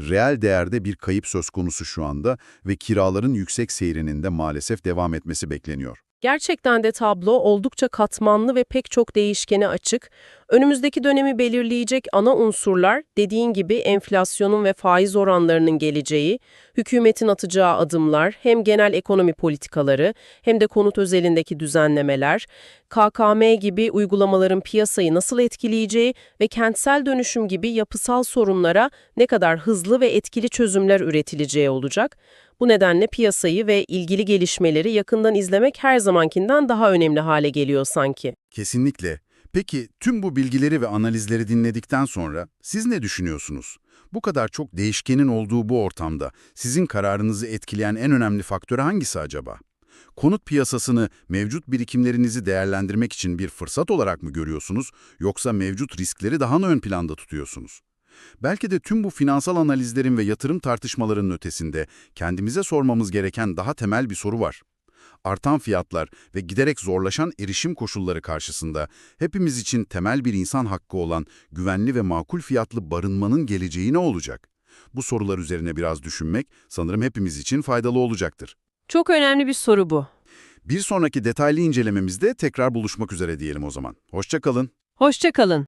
Reel değerde bir kayıp söz konusu şu anda ve kiraların yüksek seyrinin de maalesef devam etmesi bekleniyor. Gerçekten de tablo oldukça katmanlı ve pek çok değişkene açık. Önümüzdeki dönemi belirleyecek ana unsurlar dediğin gibi enflasyonun ve faiz oranlarının geleceği, hükümetin atacağı adımlar, hem genel ekonomi politikaları hem de konut özelindeki düzenlemeler, KKM gibi uygulamaların piyasayı nasıl etkileyeceği ve kentsel dönüşüm gibi yapısal sorunlara ne kadar hızlı ve etkili çözümler üretileceği olacak. Bu nedenle piyasayı ve ilgili gelişmeleri yakından izlemek her zamankinden daha önemli hale geliyor sanki. Kesinlikle. Peki tüm bu bilgileri ve analizleri dinledikten sonra siz ne düşünüyorsunuz? Bu kadar çok değişkenin olduğu bu ortamda sizin kararınızı etkileyen en önemli faktör hangisi acaba? Konut piyasasını mevcut birikimlerinizi değerlendirmek için bir fırsat olarak mı görüyorsunuz yoksa mevcut riskleri daha mı ön planda tutuyorsunuz? Belki de tüm bu finansal analizlerin ve yatırım tartışmalarının ötesinde kendimize sormamız gereken daha temel bir soru var. Artan fiyatlar ve giderek zorlaşan erişim koşulları karşısında hepimiz için temel bir insan hakkı olan güvenli ve makul fiyatlı barınmanın geleceği ne olacak? Bu sorular üzerine biraz düşünmek sanırım hepimiz için faydalı olacaktır. Çok önemli bir soru bu. Bir sonraki detaylı incelememizde tekrar buluşmak üzere diyelim o zaman. Hoşça kalın. Hoşça kalın.